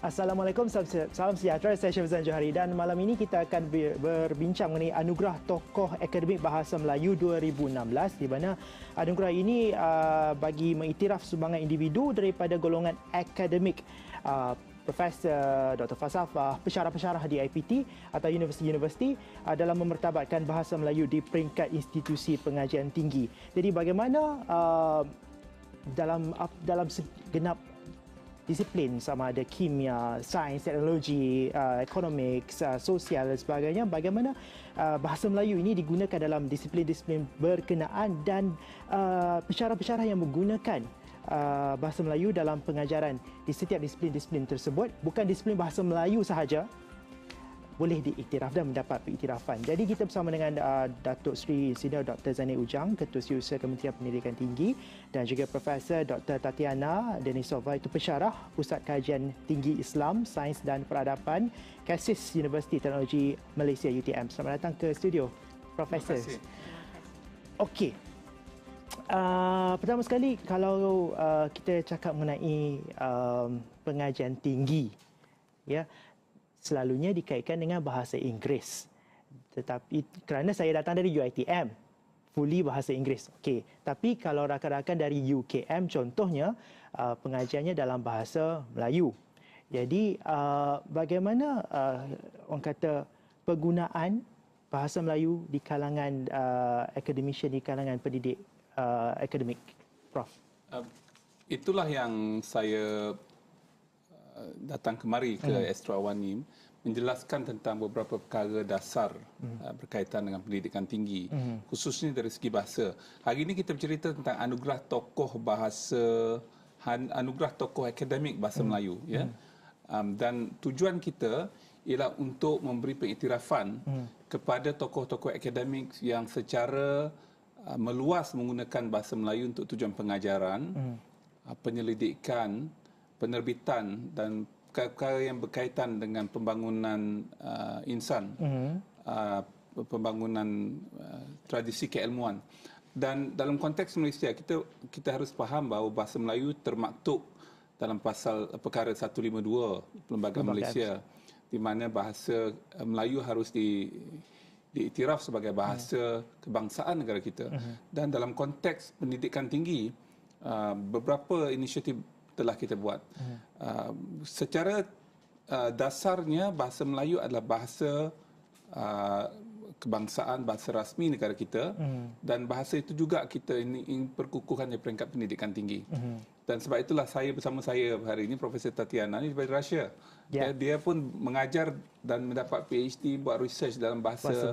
Assalamualaikum, salam sejahtera. Saya Syafzan Johari dan malam ini kita akan berbincang mengenai Anugerah Tokoh Akademik Bahasa Melayu 2016 di mana anugerah ini uh, bagi mengiktiraf sumbangan individu daripada golongan akademik uh, Profesor Dr. Falsafah, pensyarah-pensyarah di IPT atau universiti-universiti uh, dalam memertabatkan bahasa Melayu di peringkat institusi pengajian tinggi. Jadi bagaimana uh, dalam dalam segenap disiplin sama ada kimia, sains, teknologi, uh, economics, uh, sosial dan sebagainya. Bagaimana uh, bahasa Melayu ini digunakan dalam disiplin-disiplin berkenaan dan uh, pensyarah-pensyarah yang menggunakan Uh, bahasa Melayu dalam pengajaran di setiap disiplin-disiplin tersebut. Bukan disiplin bahasa Melayu sahaja boleh diiktiraf dan mendapat pengiktirafan. Jadi kita bersama dengan uh, Datuk Seri Insinyur Dr. Zani Ujang, Ketua Setiausaha Kementerian Pendidikan Tinggi dan juga Profesor Dr. Tatiana Denisova itu pensyarah Pusat Kajian Tinggi Islam, Sains dan Peradaban Kasis Universiti Teknologi Malaysia UTM. Selamat datang ke studio, Profesor. Terima kasih. Okey. Uh, pertama sekali kalau uh, kita cakap mengenai uh, pengajian tinggi ya selalunya dikaitkan dengan bahasa Inggeris. Tetapi kerana saya datang dari UiTM fully bahasa Inggeris. Okey tapi kalau rakan-rakan dari UKM contohnya uh, pengajiannya dalam bahasa Melayu. Jadi uh, bagaimana uh, orang kata penggunaan bahasa Melayu di kalangan uh, academician di kalangan pendidik uh, akademik, Prof? Uh, itulah yang saya datang kemari ke hmm. Astro Awanim menjelaskan tentang beberapa perkara dasar hmm. uh, berkaitan dengan pendidikan tinggi, hmm. khususnya dari segi bahasa. Hari ini kita bercerita tentang anugerah tokoh bahasa, anugerah tokoh akademik bahasa hmm. Melayu. Ya? Hmm. Um, dan tujuan kita ialah untuk memberi pengiktirafan hmm. kepada tokoh-tokoh akademik yang secara Uh, meluas menggunakan bahasa Melayu untuk tujuan pengajaran, hmm. Uh, penyelidikan, penerbitan dan perkara yang berkaitan dengan pembangunan uh, insan, hmm. uh, pembangunan uh, tradisi keilmuan. Dan dalam konteks Malaysia kita kita harus faham bahawa bahasa Melayu termaktub dalam pasal perkara 152 Perlembagaan Malaysia di mana bahasa Melayu harus di diiktiraf sebagai bahasa hmm. kebangsaan negara kita hmm. dan dalam konteks pendidikan tinggi uh, beberapa inisiatif telah kita buat hmm. uh, secara uh, dasarnya bahasa Melayu adalah bahasa uh, kebangsaan bahasa rasmi negara kita hmm. dan bahasa itu juga kita ini, ini perkukuhan di peringkat pendidikan tinggi hmm. dan sebab itulah saya bersama saya hari ini Profesor Tatiana ini dari Russia yeah. dia, dia pun mengajar dan mendapat PhD buat research dalam bahasa, bahasa.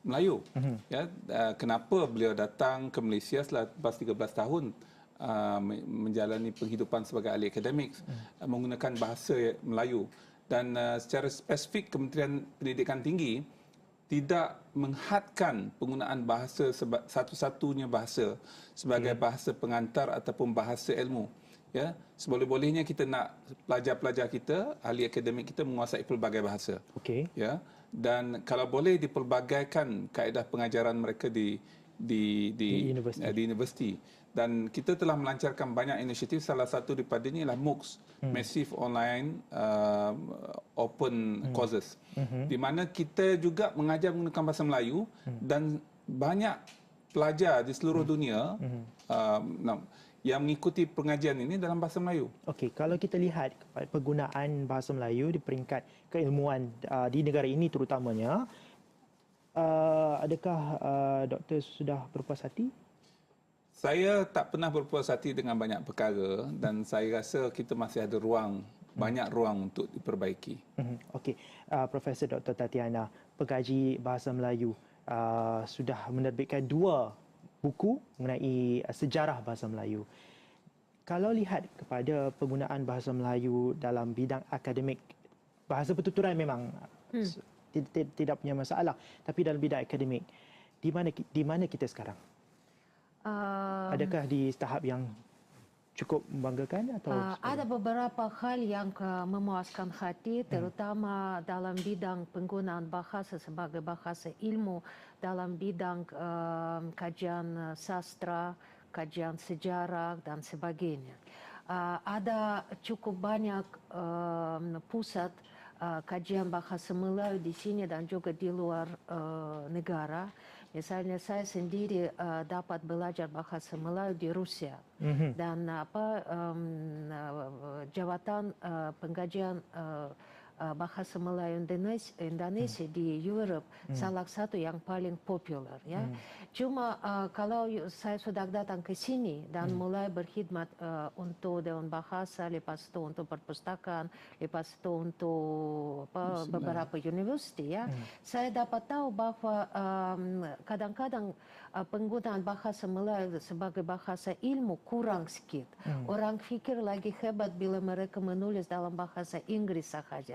Melayu mm-hmm. ya uh, kenapa beliau datang ke Malaysia selepas 13 tahun uh, menjalani penghidupan sebagai ahli akademik mm-hmm. uh, menggunakan bahasa Melayu dan uh, secara spesifik Kementerian Pendidikan Tinggi tidak menghadkan penggunaan bahasa satu-satunya bahasa sebagai hmm. bahasa pengantar ataupun bahasa ilmu ya seboleh-bolehnya kita nak pelajar-pelajar kita ahli akademik kita menguasai pelbagai bahasa okey ya dan kalau boleh dipelbagaikan kaedah pengajaran mereka di di di, di universiti. Uh, di universiti dan kita telah melancarkan banyak inisiatif salah satu daripadanya ialah MOOCs hmm. massive online uh, open hmm. courses hmm. di mana kita juga mengajar menggunakan bahasa Melayu hmm. dan banyak pelajar di seluruh hmm. dunia hmm. Uh, yang mengikuti pengajian ini dalam bahasa Melayu. Okey, kalau kita lihat penggunaan bahasa Melayu di peringkat keilmuan uh, di negara ini terutamanya, uh, adakah uh, doktor sudah berpuas hati? Saya tak pernah berpuas hati dengan banyak perkara dan saya rasa kita masih ada ruang, hmm. banyak ruang untuk diperbaiki. Hmm. Okey, uh, Profesor Dr. Tatiana, pengkaji bahasa Melayu uh, sudah menerbitkan dua buku mengenai uh, sejarah bahasa Melayu. Kalau lihat kepada penggunaan bahasa Melayu dalam bidang akademik, bahasa pertuturan memang hmm. tidak punya masalah. Tapi dalam bidang akademik, di mana di mana kita sekarang? Um, Adakah di tahap yang cukup membanggakan atau uh, ada beberapa hal yang uh, memuaskan hati hmm. terutama hmm. dalam bidang penggunaan bahasa sebagai bahasa ilmu dalam bidang uh, kajian uh, sastra kajian sejarah dan sebagainya uh, ada cukup banyak uh, pusat uh, kajian bahasa Melayu di sini dan juga di luar uh, negara. Misalnya saya sendiri uh, dapat belajar bahasa Melayu di Rusia mm-hmm. dan apa um, uh, bahasa Melayu Indonesia, Indonesia hmm. di Europe hmm. salah satu yang paling popular ya. Hmm. Cuma uh, kalau saya sudah datang ke sini dan hmm. mulai berkhidmat uh, untuk Dewan Bahasa, lepas itu untuk perpustakaan, lepas itu untuk apa, beberapa universiti ya, hmm. saya dapat tahu bahwa um, kadang-kadang uh, penggunaan bahasa Melayu sebagai bahasa ilmu kurang sikit. Hmm. Orang fikir lagi hebat bila mereka menulis dalam bahasa Inggris sahaja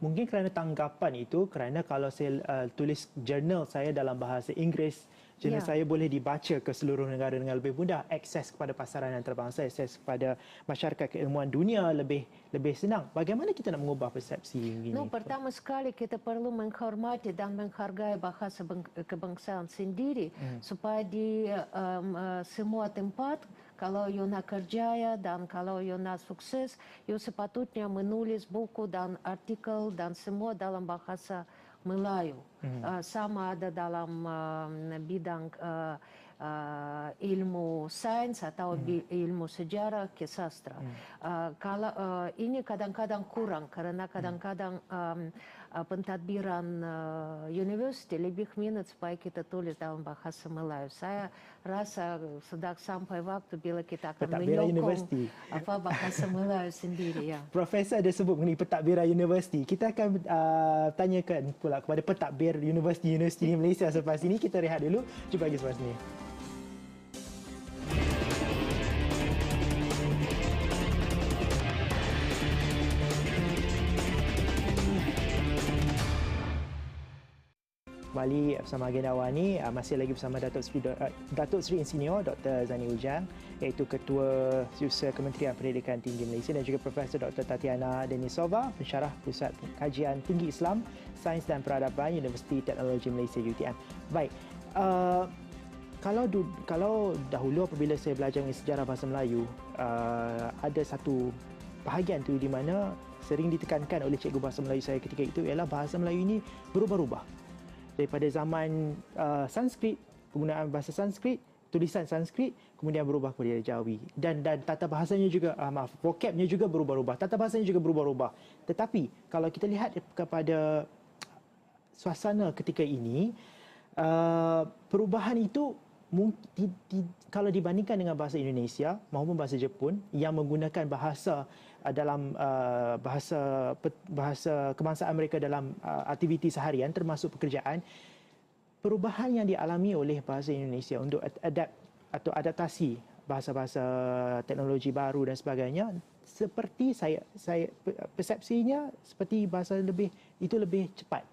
mungkin kerana tanggapan itu kerana kalau saya uh, tulis jurnal saya dalam bahasa Inggeris jurnal ya. saya boleh dibaca ke seluruh negara dengan lebih mudah akses kepada pasaran antarabangsa akses kepada masyarakat keilmuan dunia lebih lebih senang bagaimana kita nak mengubah persepsi ini no, pertama sekali kita perlu menghormati dan menghargai bahasa kebangsaan sendiri hmm. supaya di um, uh, semua tempat kalau you nak kerjaya dan kalau you nak sukses, you sepatutnya menulis buku dan artikel dan semua dalam bahasa Melayu. Mm-hmm. Uh, sama ada dalam uh, bidang uh, uh, ilmu sains atau mm-hmm. ilmu sejarah kesastra. Mm-hmm. Uh, kalau uh, ini kadang-kadang kurang karena kadang-kadang um, pentadbiran uh, universiti lebih minat supaya kita tulis dalam bahasa Melayu. Saya rasa sudah sampai waktu bila kita akan pentadbiran menyokong apa bahasa Melayu sendiri. Ya. Profesor ada sebut mengenai pentadbiran universiti. Kita akan uh, tanyakan pula kepada pentadbir universiti-universiti di Malaysia selepas ini. Kita rehat dulu. Jumpa lagi selepas ini. Kembali bersama agenda awal ni uh, masih lagi bersama Datuk Seri uh, Datuk Seri Insinyur Dr. Zani Ujang iaitu Ketua Usaha Kementerian Pendidikan Tinggi Malaysia dan juga Profesor Dr. Tatiana Denisova pensyarah Pusat Kajian Tinggi Islam Sains dan Peradaban Universiti Teknologi Malaysia UTM. Baik. Uh, kalau kalau dahulu apabila saya belajar sejarah bahasa Melayu uh, ada satu bahagian tu di mana sering ditekankan oleh cikgu bahasa Melayu saya ketika itu ialah bahasa Melayu ini berubah-ubah daripada zaman uh, Sanskrit, penggunaan bahasa Sanskrit, tulisan Sanskrit kemudian berubah kepada Jawi. Dan dan tata bahasanya juga uh, maaf vocabnya juga berubah-ubah. Tata bahasanya juga berubah-ubah. Tetapi kalau kita lihat kepada suasana ketika ini uh, perubahan itu di, kalau dibandingkan dengan bahasa Indonesia maupun bahasa Jepun yang menggunakan bahasa dalam uh, bahasa bahasa kebangsaan mereka dalam uh, aktiviti seharian termasuk pekerjaan perubahan yang dialami oleh bahasa Indonesia untuk adapt atau adaptasi bahasa-bahasa teknologi baru dan sebagainya seperti saya saya persepsinya seperti bahasa lebih itu lebih cepat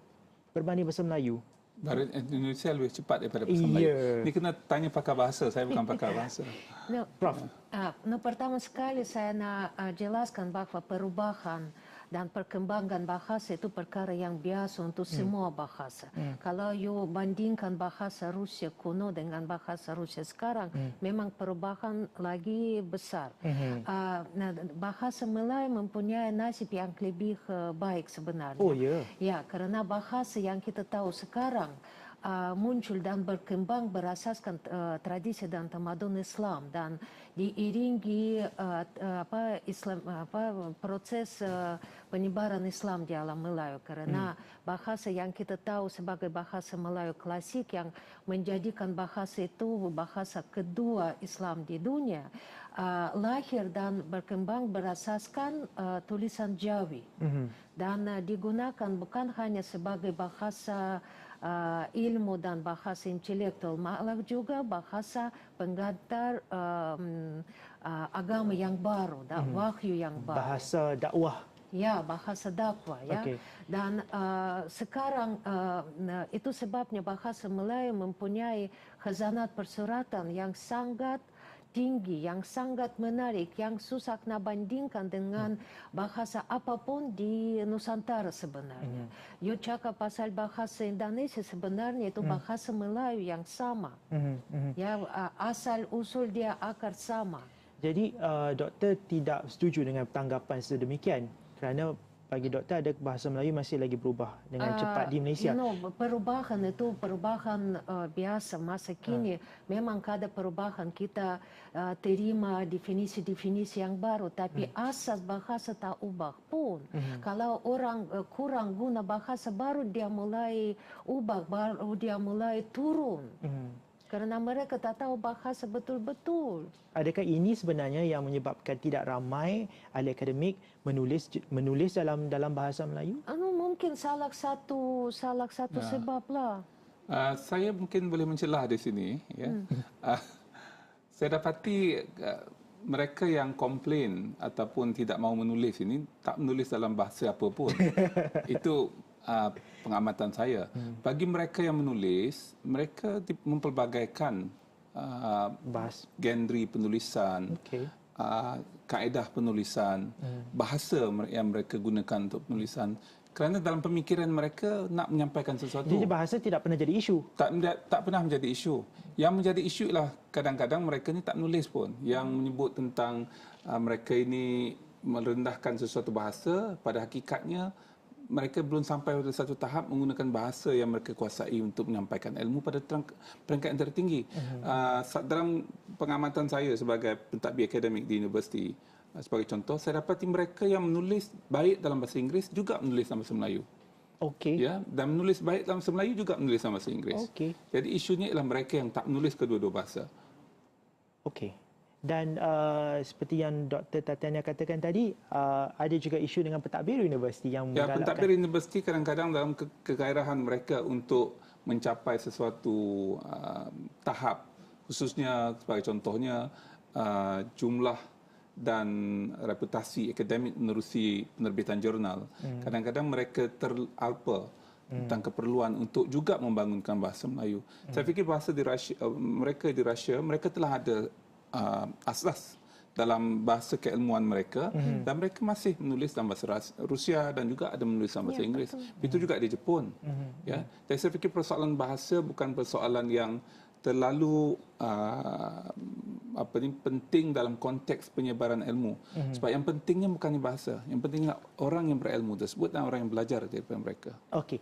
berbanding bahasa Melayu Bahasa Indonesia lebih cepat daripada bahasa Melayu. Yeah. Ini kena tanya pakar bahasa. Saya bukan pakar bahasa. No, Prof. Uh, no, pertama sekali saya nak uh, jelaskan bahawa perubahan dan perkembangan bahasa itu perkara yang biasa untuk hmm. semua bahasa. Hmm. Kalau you bandingkan bahasa Rusia kuno dengan bahasa Rusia sekarang, hmm. memang perubahan lagi besar. Hmm. Uh, nah, bahasa Melayu mempunyai nasib yang lebih uh, baik sebenarnya. Oh ya. Yeah. Ya, karena bahasa yang kita tahu sekarang uh, muncul dan berkembang berasaskan uh, tradisi dan tamadun Islam dan diiringi uh, apa Islam apa proses uh, penyebaran Islam di alam Melayu karena hmm. bahasa yang kita tahu sebagai bahasa Melayu klasik yang menjadikan bahasa itu bahasa kedua Islam di dunia uh, lahir dan berkembang berasaskan uh, tulisan Jawi hmm. dan uh, digunakan bukan hanya sebagai bahasa uh, ilmu dan bahasa intelektual, malah juga bahasa penggantar um, uh, agama yang baru, dak hmm. wahyu yang baru. Bahasa dakwah. Ya, bahasa dakwah ya. Okay. Dan uh, sekarang uh, itu sebabnya bahasa Melayu mempunyai khazanat persuratan yang sangat tinggi yang sangat menarik yang susah nak bandingkan dengan bahasa apapun di Nusantara sebenarnya. Mm. You cakap pasal bahasa Indonesia sebenarnya itu mm. bahasa Melayu yang sama. Mm. Mm. Ya asal usul dia akar sama. Jadi uh, doktor tidak setuju dengan tanggapan sedemikian kerana bagi doktor ada bahasa Melayu masih lagi berubah dengan uh, cepat di Malaysia. You know, perubahan itu perubahan uh, biasa masa kini. Uh. Memang ada perubahan kita uh, terima definisi-definisi yang baru, tapi uh. asas bahasa tak ubah pun. Uh. Kalau orang uh, kurang guna bahasa baru dia mulai ubah, baru dia mulai turun. Uh. Kerana mereka tak tahu bahasa betul-betul. Adakah ini sebenarnya yang menyebabkan tidak ramai ahli akademik menulis menulis dalam dalam bahasa Melayu? Anu mungkin salah satu salah satu ya. sebablah. Uh, saya mungkin boleh mencelah di sini ya. Hmm. Uh, saya dapati uh, mereka yang komplain ataupun tidak mau menulis ini tak menulis dalam bahasa apa pun. Itu uh, pengamatan saya. Hmm. Bagi mereka yang menulis, mereka mempelbagaikan uh, bahas genre penulisan, okay. uh, kaedah penulisan, hmm. bahasa yang mereka gunakan untuk penulisan. Kerana dalam pemikiran mereka nak menyampaikan sesuatu. Jadi bahasa tidak pernah jadi isu. Tak tak pernah menjadi isu. Yang menjadi isu ialah kadang-kadang mereka ni tak menulis pun. Yang menyebut tentang uh, mereka ini merendahkan sesuatu bahasa pada hakikatnya mereka belum sampai pada satu tahap menggunakan bahasa yang mereka kuasai untuk menyampaikan ilmu pada peringkat yang tertinggi. Uh-huh. Uh, dalam pengamatan saya sebagai pentadbir akademik di universiti, uh, sebagai contoh, saya dapati mereka yang menulis baik dalam bahasa Inggeris juga menulis dalam bahasa Melayu. Okey. Ya, dan menulis baik dalam bahasa Melayu juga menulis dalam bahasa Inggeris. Okey. Jadi isunya ialah mereka yang tak menulis kedua-dua bahasa. Okey. Dan uh, seperti yang Dr. Tatiana katakan tadi, uh, ada juga isu dengan pentadbir universiti yang ya, menggalakkan... Pentadbir universiti kadang-kadang dalam ke- kegairahan mereka untuk mencapai sesuatu uh, tahap, khususnya sebagai contohnya uh, jumlah dan reputasi akademik menerusi penerbitan jurnal. Hmm. Kadang-kadang mereka teralpa hmm. tentang keperluan untuk juga membangunkan bahasa Melayu. Hmm. Saya fikir bahasa di Rusia, uh, mereka di Rusia, mereka telah ada uh, asas dalam bahasa keilmuan mereka mm-hmm. dan mereka masih menulis dalam bahasa Rusia dan juga ada menulis dalam bahasa ya, Inggeris. Betul. Itu juga di Jepun. Mm-hmm. Ya. Jadi saya fikir persoalan bahasa bukan persoalan yang terlalu uh, apa ni penting dalam konteks penyebaran ilmu. Mm-hmm. Sebab yang pentingnya bukan bahasa, yang pentingnya orang yang berilmu tersebut dan orang yang belajar daripada mereka. Okey.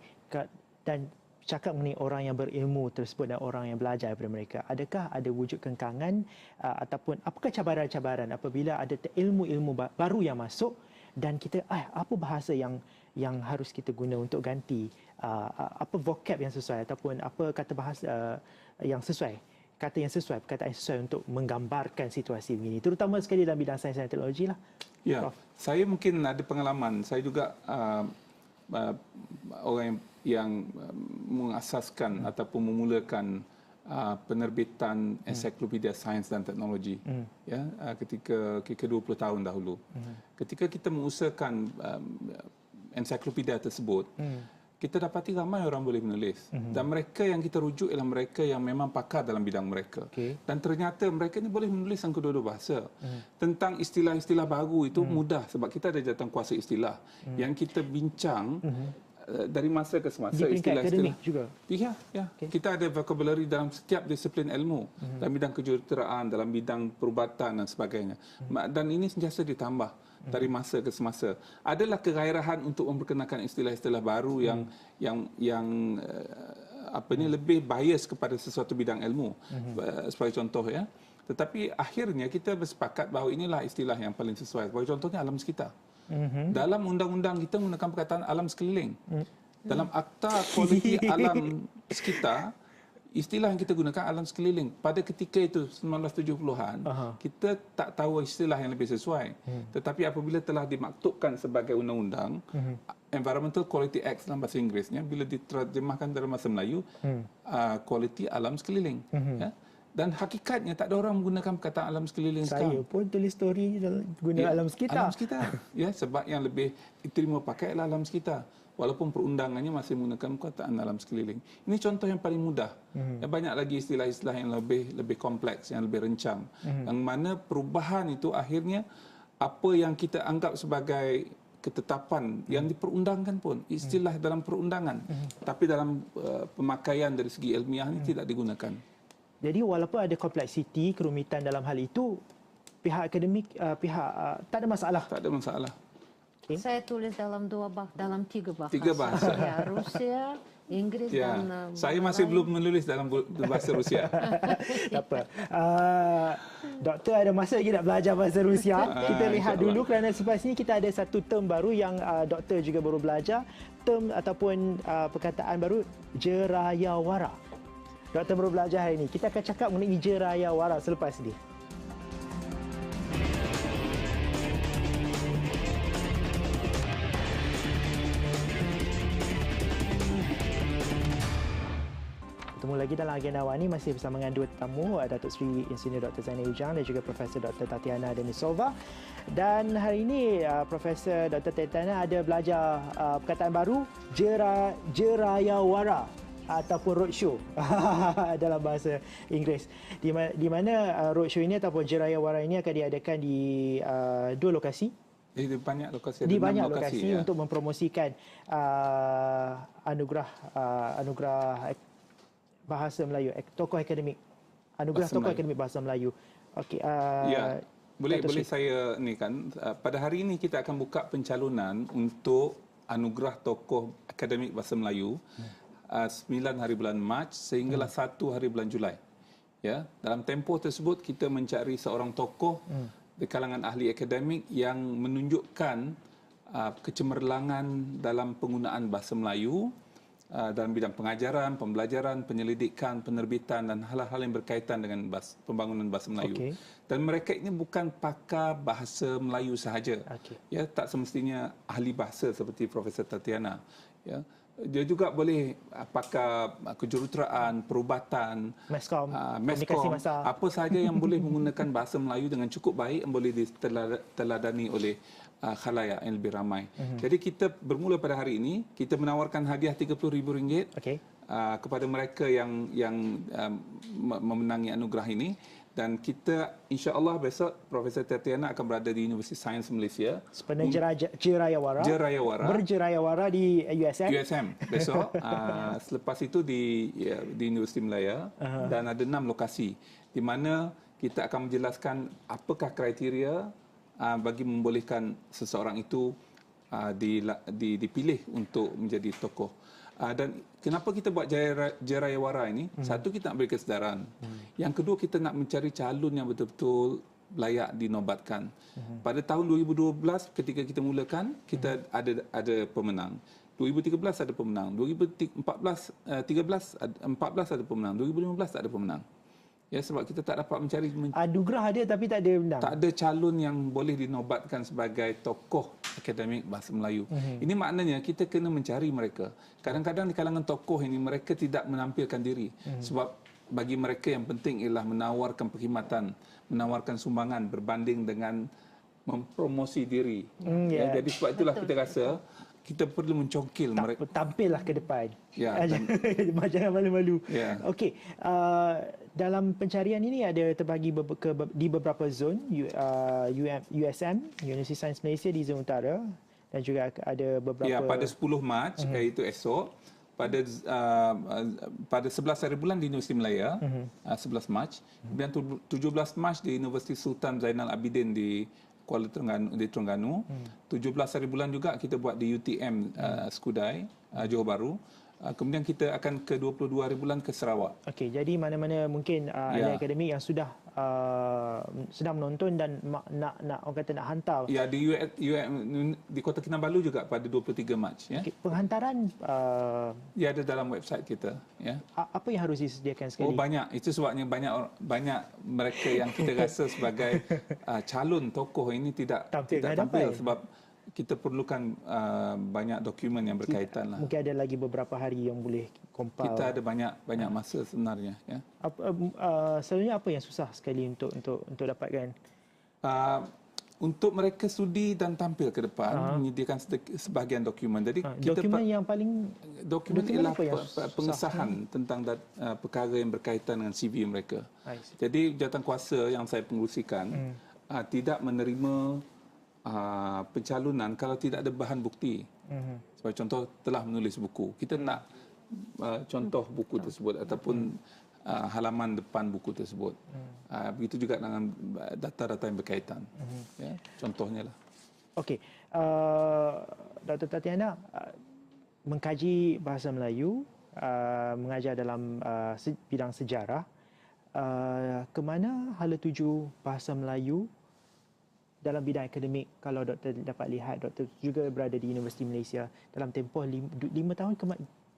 Dan cakap mengenai orang yang berilmu tersebut dan orang yang belajar daripada mereka. Adakah ada wujud kengkangan uh, ataupun apakah cabaran-cabaran apabila ada ilmu-ilmu baru yang masuk dan kita ah apa bahasa yang yang harus kita guna untuk ganti uh, apa vocab yang sesuai ataupun apa kata bahasa uh, yang sesuai kata yang sesuai perkataan yang sesuai untuk menggambarkan situasi begini terutama sekali dalam bidang sains dan teknologi lah. Ya, Prof. saya mungkin ada pengalaman. Saya juga uh, uh, orang yang yang um, mengasaskan hmm. ataupun memulakan uh, penerbitan hmm. ensiklopedia sains dan teknologi hmm. ya uh, ketika ketika 20 tahun dahulu. Hmm. Ketika kita mengusahakan um, ensiklopedia tersebut, hmm. kita dapati ramai orang boleh menulis hmm. dan mereka yang kita rujuk ialah mereka yang memang pakar dalam bidang mereka. Okay. Dan ternyata mereka ini boleh menulis dalam kedua-dua bahasa. Hmm. Tentang istilah-istilah baru itu hmm. mudah sebab kita ada jawatan kuasa istilah hmm. yang kita bincang hmm dari masa ke semasa di istilah akademik juga. Ya, ya. Okay. Kita ada vocabulary dalam setiap disiplin ilmu, mm-hmm. dalam bidang kejuruteraan, dalam bidang perubatan dan sebagainya. Mm-hmm. Dan ini sentiasa ditambah mm-hmm. dari masa ke semasa. Adalah kegairahan untuk memperkenalkan istilah-istilah baru mm-hmm. yang yang yang uh, apa ni mm-hmm. lebih bias kepada sesuatu bidang ilmu. Mm-hmm. Uh, sebagai contoh ya. Tetapi akhirnya kita bersepakat bahawa inilah istilah yang paling sesuai. Sebagai contohnya alam sekitar. Mm-hmm. Dalam undang-undang kita menggunakan perkataan alam sekeliling. Mm. Dalam akta kualiti alam sekitar, istilah yang kita gunakan alam sekeliling. Pada ketika itu 1970-an, uh-huh. kita tak tahu istilah yang lebih sesuai. Mm. Tetapi apabila telah dimaktubkan sebagai undang-undang, mm-hmm. Environmental Quality Act dalam bahasa Inggerisnya bila diterjemahkan dalam bahasa Melayu, mm. uh, kualiti alam sekeliling. Mm-hmm. Ya? Dan hakikatnya tak ada orang menggunakan perkataan alam sekeliling saya sekarang. Saya pun tulis story guna ya, alam sekitar. Alam sekitar. ya, sebab yang lebih diterima pakai adalah alam sekitar. Walaupun perundangannya masih menggunakan perkataan alam sekeliling. Ini contoh yang paling mudah. Mm-hmm. Ya, banyak lagi istilah-istilah yang lebih lebih kompleks, yang lebih rencang. Mm-hmm. Yang mana perubahan itu akhirnya apa yang kita anggap sebagai ketetapan mm-hmm. yang diperundangkan pun istilah mm-hmm. dalam perundangan mm-hmm. tapi dalam uh, pemakaian dari segi ilmiah ini mm-hmm. tidak digunakan. Jadi walaupun ada kompleksiti, kerumitan dalam hal itu, pihak akademik uh, pihak uh, tak ada masalah. Tak ada masalah. Okay. Saya tulis dalam dua bah, dalam tiga bahasa. Tiga bahasa. Ya, Rusia, Inggris Ya, dan uh, saya masih lain. belum menulis dalam bahasa Rusia. tak apa. Uh, doktor ada masa lagi nak belajar bahasa Rusia. Kita Ah, lihat insyaAllah. dulu kerana selepas ini kita ada satu term baru yang uh, doktor juga baru belajar. Term ataupun uh, perkataan baru jerayawara. Doktor baru belajar hari ini. Kita akan cakap mengenai jerayawara selepas ini. Bertemu lagi dalam agenda awal ini masih bersama dengan dua tetamu Datuk Seri Insinyur Dr. Zainal Ujang dan juga Profesor Dr. Tatiana Denisova. Dan hari ini uh, Profesor Dr. Tatiana ada belajar uh, perkataan baru jera jerayawara ataupun roadshow dalam bahasa Inggeris. Di mana, di mana uh, roadshow ini ataupun jerayawara ini akan diadakan di uh, dua lokasi Di banyak lokasi. di banyak lokasi, ya. untuk mempromosikan uh, anugerah uh, anugerah bahasa Melayu tokoh akademik anugerah Bahasa tokoh Melayu. akademik bahasa Melayu. Okey uh, Ya, boleh Datuk boleh Sri. saya ni kan uh, pada hari ini kita akan buka pencalonan untuk anugerah tokoh akademik bahasa Melayu uh, 9 hari bulan Mac sehinggalah 1 hari bulan Julai. Ya, dalam tempoh tersebut kita mencari seorang tokoh di kalangan ahli akademik yang menunjukkan uh, kecemerlangan dalam penggunaan bahasa Melayu uh, dalam bidang pengajaran, pembelajaran, penyelidikan, penerbitan dan hal-hal yang berkaitan dengan bahasa, pembangunan bahasa Melayu. Okey. Dan mereka ini bukan pakar bahasa Melayu sahaja. Okey. Ya, tak semestinya ahli bahasa seperti Profesor Tatiana. Ya, dia juga boleh uh, pakar uh, kejuruteraan, perubatan, Meskom, uh, komunikasi meskom, masa. apa sahaja yang boleh menggunakan bahasa Melayu dengan cukup baik yang boleh diteladani oleh uh, khalayak yang lebih ramai. Mhm. Jadi kita bermula pada hari ini, kita menawarkan hadiah RM30,000 Okey. uh, kepada mereka yang yang um, me- memenangi anugerah ini dan kita insya-Allah besok Profesor Tatiana akan berada di Universiti Sains Malaysia Sebenarnya jeraja- jerayawara. Jerayawara. Berjerayawara di USM. USM besok uh, selepas itu di ya, di Universiti Melaya uh-huh. dan ada enam lokasi di mana kita akan menjelaskan apakah kriteria uh, bagi membolehkan seseorang itu uh, di, di, dipilih untuk menjadi tokoh. Uh, dan kenapa kita buat jaya, jerayawara ini? Hmm. Satu kita nak beri kesedaran. Hmm. Yang kedua kita nak mencari calon yang betul-betul layak dinobatkan. Hmm. Pada tahun 2012 ketika kita mulakan, kita hmm. ada ada pemenang. 2013 ada pemenang. 2014 uh, 13 ada 14 ada pemenang. 2015 tak ada pemenang. Ya sebab kita tak dapat mencari men- Anugerah ada tapi tak ada menang. tak ada calon yang boleh dinobatkan sebagai tokoh akademik bahasa Melayu. Mm-hmm. Ini maknanya kita kena mencari mereka. Kadang-kadang di kalangan tokoh ini mereka tidak menampilkan diri mm-hmm. sebab bagi mereka yang penting ialah menawarkan perkhidmatan, menawarkan sumbangan berbanding dengan mempromosi diri. Mm, ya, ya. jadi sebab itulah kita rasa kita perlu mencongkil Tak, mereka. tampillah ke depan. Ya, Ah, dan- Jangan malu-malu. Ya. Okey, uh, dalam pencarian ini ada terbagi be- ke, di beberapa zon U, uh, UM, USM, Universiti Sains Malaysia di zon utara dan juga ada beberapa Ya, pada 10 Mac Mhm. uh-huh. iaitu esok pada uh, pada 11 hari bulan di Universiti Melaya Mhm. uh-huh. uh, 11 Mac kemudian tu- 17 Mac di Universiti Sultan Zainal Abidin di Kuala Terengganu di Terengganu Mhm. 17 hari bulan juga kita buat di UTM uh, Skudai uh, Johor Bahru kemudian kita akan ke 22 hari bulan ke Sarawak Okey, jadi mana-mana mungkin uh, Ya. ahli akademik yang sudah uh, sedang menonton dan ma- nak nak orang kata nak hantar. ya di UM, UM, di Kota Kinabalu juga pada 23 Mac ya Okay, penghantaran uh, ya ada dalam website kita ya apa yang harus disediakan sekali? Oh banyak. Itu sebabnya banyak banyak mereka yang kita rasa sebagai uh, calon tokoh ini tidak Tampil tidak tampil sebab kita perlukan uh, banyak dokumen yang berkaitan lah. Mungkin ada lagi beberapa hari yang boleh compile. Kita ada banyak banyak masa sebenarnya ya. apa, uh, selalunya apa yang susah sekali untuk untuk untuk dapatkan? Uh, untuk mereka sudi dan tampil ke depan uh-huh. menyediakan sebahagian dokumen. Jadi Uh, kita dokumen yang paling dokumen dokumen ialah yang pe- pe- susah? pengesahan tentang dat, uh, perkara yang berkaitan dengan CV mereka. Jadi jawatan kuasa yang saya pengurusikan hmm. uh, tidak menerima uh, pencalonan kalau tidak ada bahan bukti. Mhm. Sebagai contoh telah menulis buku. Kita nak uh, contoh buku tersebut ataupun uh, halaman depan buku tersebut. Uh, begitu juga dengan data-data yang berkaitan. Hmm. Ya, contohnya lah. Okey, uh, Dr. Tatiana uh, mengkaji bahasa Melayu, uh, mengajar dalam uh, bidang sejarah. Uh, ke mana hala tuju bahasa Melayu dalam bidang akademik kalau doktor dapat lihat doktor juga berada di Universiti Malaysia dalam tempoh lima, lima tahun ke,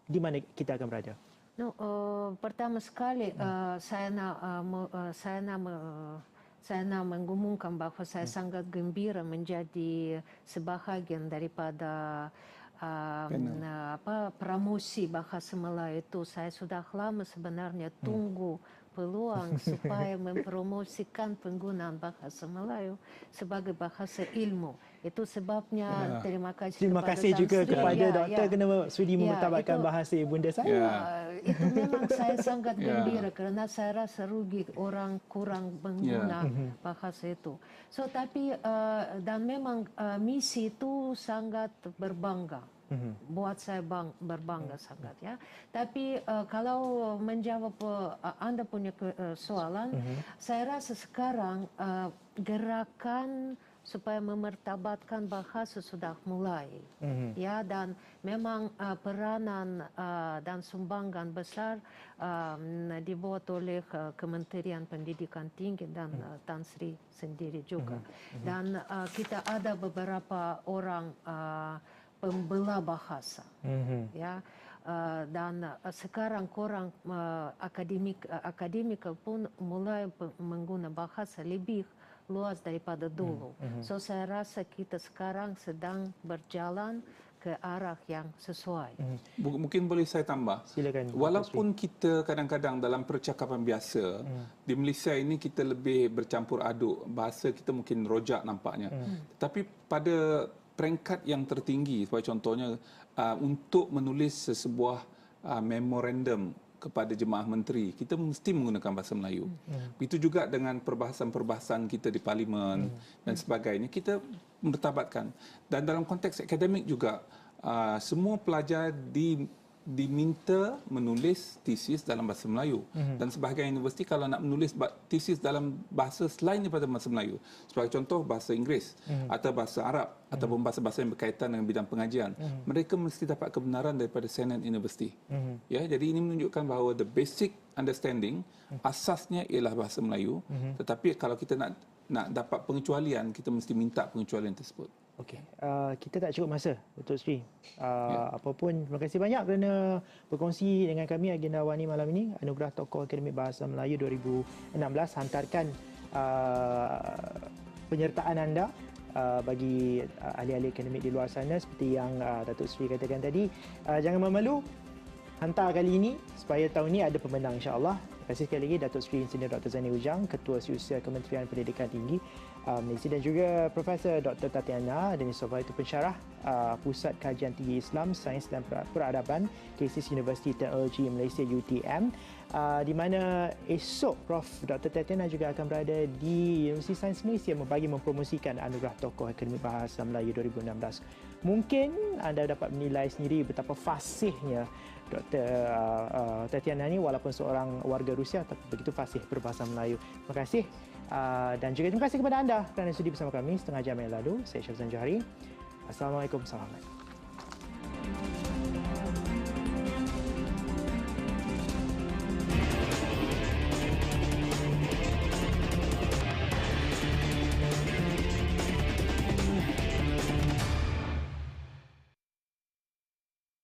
di mana kita akan berada? No, uh, pertama sekali uh, saya nak uh, uh, saya nak uh, saya nak mengumumkan bahawa saya hmm. sangat gembira menjadi sebahagian daripada um, apa promosi bahasa Melayu itu. Saya sudah lama sebenarnya hmm. tunggu hmm peluang supaya mempromosikan penggunaan bahasa Melayu sebagai bahasa ilmu. Itu sebabnya ya. terima kasih terima kasih juga Sri. kepada ya, doktor ya. kena sudi memutabatkan ya, bahasa ibunda saya. Ya. Itu memang saya sangat ya. gembira ya. kerana saya rasa rugi orang kurang mengguna ya. bahasa itu. So tapi uh, dan memang uh, misi itu sangat berbangga mm-hmm. buat saya bang, berbangga mm-hmm. sangat ya. Tapi uh, kalau menjawab uh, anda punya ke, uh, soalan, mm-hmm. saya rasa sekarang uh, gerakan supaya memertabatkan bahasa sudah mulai mm-hmm. ya dan memang uh, peranan uh, dan sumbangan besar um, dibuat oleh uh, Kementerian Pendidikan Tinggi dan uh, Tan Sri sendiri juga mm-hmm. dan uh, kita ada beberapa orang uh, pembela bahasa mm-hmm. ya uh, dan uh, sekarang korang uh, akademik uh, akademik pun mulai menggunakan bahasa lebih luas daripada dulu mm-hmm. so saya rasa kita sekarang sedang berjalan ke arah yang sesuai. Mm-hmm. Mungkin boleh saya tambah. Silakan. Walaupun kita kadang-kadang dalam percakapan biasa mm. di Malaysia ini kita lebih bercampur aduk bahasa kita mungkin rojak nampaknya. Mm. Tapi pada peringkat yang tertinggi sebagai contohnya uh, untuk menulis sebuah uh, memorandum kepada jemaah menteri kita mesti menggunakan bahasa Melayu. Hmm. Itu juga dengan perbahasan-perbahasan kita di parlimen hmm. dan sebagainya kita mertabatkan. Dan dalam konteks akademik juga uh, semua pelajar di diminta menulis tesis dalam bahasa Melayu mm-hmm. dan sebahagian universiti kalau nak menulis tesis dalam bahasa selain daripada bahasa Melayu sebagai contoh bahasa Inggeris mm-hmm. atau bahasa Arab mm-hmm. ataupun bahasa-bahasa yang berkaitan dengan bidang pengajian mm-hmm. mereka mesti dapat kebenaran daripada Senate University mm-hmm. ya jadi ini menunjukkan bahawa the basic understanding mm-hmm. asasnya ialah bahasa Melayu mm-hmm. tetapi kalau kita nak nak dapat pengecualian kita mesti minta pengecualian tersebut Okey, uh, kita tak cukup masa untuk Sri. Uh, ya. Apapun, terima kasih banyak kerana berkongsi dengan kami agenda Wani malam ini. Anugerah Tokoh Akademik Bahasa Melayu 2016 hantarkan uh, penyertaan anda uh, bagi uh, ahli-ahli akademik di luar sana seperti yang uh, Datuk Sri katakan tadi. Uh, jangan memalu, hantar kali ini supaya tahun ini ada pemenang insyaAllah. Terima kasih sekali lagi Datuk Sri Insinyur Dr. Zani Ujang, Ketua Seusia Kementerian Pendidikan Tinggi Malaysia dan juga Profesor Dr. Tatiana dan Yusofa itu pensyarah uh, Pusat Kajian Tinggi Islam, Sains dan Peradaban KSIS Universiti Teknologi Malaysia UTM uh, di mana esok Prof. Dr. Tatiana juga akan berada di Universiti Sains Malaysia membagi mempromosikan Anugerah Tokoh Akademik Bahasa Melayu 2016. Mungkin anda dapat menilai sendiri betapa fasihnya Dr. Uh, uh, Tatiana ini walaupun seorang warga Rusia tapi begitu fasih berbahasa Melayu. Terima kasih. Uh, dan juga terima kasih kepada anda kerana sudi bersama kami setengah jam yang lalu. Saya Syafzan Johari. Assalamualaikum. Assalamualaikum.